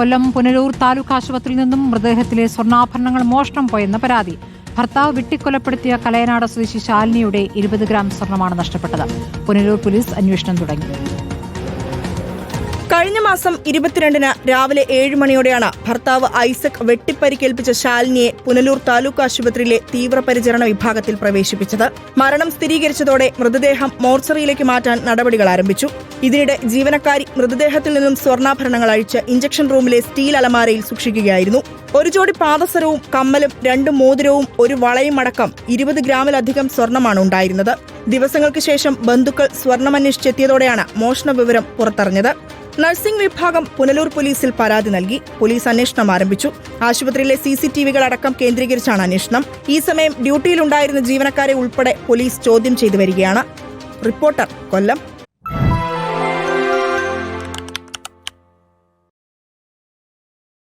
കൊല്ലം പുനലൂർ താലൂക്ക് ആശുപത്രിയിൽ നിന്നും മൃതദേഹത്തിലെ സ്വർണാഭരണങ്ങൾ മോഷണം പോയെന്ന പരാതി. ഭർത്താവ് വെട്ടിക്കൊലപ്പെടുത്തിയ കലയനാട് സ്വദേശി ശാലിനിയുടെ ഇരുപത് ഗ്രാം സ്വർണമാണ് നഷ്ടപ്പെട്ടത്. പുനലൂർ പോലീസ് അന്വേഷണം തുടങ്ങി. കഴിഞ്ഞ മാസം ഇരുപത്തിരണ്ടിന് രാവിലെ ഏഴ് മണിയോടെയാണ് ഭർത്താവ് ഐസക് വെട്ടിപ്പരിക്കേൽപ്പിച്ച ശാലിനിയെ പുനലൂർ താലൂക്ക് ആശുപത്രിയിലെ തീവ്രപരിചരണ വിഭാഗത്തിൽ പ്രവേശിപ്പിച്ചത്. മരണം സ്ഥിരീകരിച്ചതോടെ മൃതദേഹം മോർച്ചറിയിലേക്ക് മാറ്റാൻ നടപടികൾ ആരംഭിച്ചു. ഇതിനിടെ ജീവനക്കാരി മൃതദേഹത്തിൽ നിന്നും സ്വർണാഭരണങ്ങൾ അഴിച്ച് ഇഞ്ചക്ഷൻ റൂമിലെ സ്റ്റീൽ അലമാരയിൽ സൂക്ഷിക്കുകയായിരുന്നു. ഒരു ജോഡി പാദസരവും കമ്മലും രണ്ട് മോതിരവും ഒരു വളയും അടക്കം ഇരുപത് ഗ്രാമിലധികം സ്വർണമാണ് ഉണ്ടായിരുന്നത്. ദിവസങ്ങൾക്ക് ശേഷം ബന്ധുക്കൾ സ്വർണമന്വേഷിച്ചെത്തിയതോടെയാണ് മോഷണ വിവരം പുറത്തറിഞ്ഞത്. നഴ്സിംഗ് വിഭാഗം പുനലൂർ പോലീസിൽ പരാതി നൽകി. പോലീസ് അന്വേഷണം ആരംഭിച്ചു. ആശുപത്രിയിലെ സി സി ടി വികൾ അടക്കം കേന്ദ്രീകരിച്ചാണ് അന്വേഷണം. ഈ സമയം ഡ്യൂട്ടിയിലുണ്ടായിരുന്ന ജീവനക്കാരെ ഉൾപ്പെടെ പോലീസ് ചോദ്യം ചെയ്തു വരികയാണ്. റിപ്പോർട്ടർ കൊല്ലം.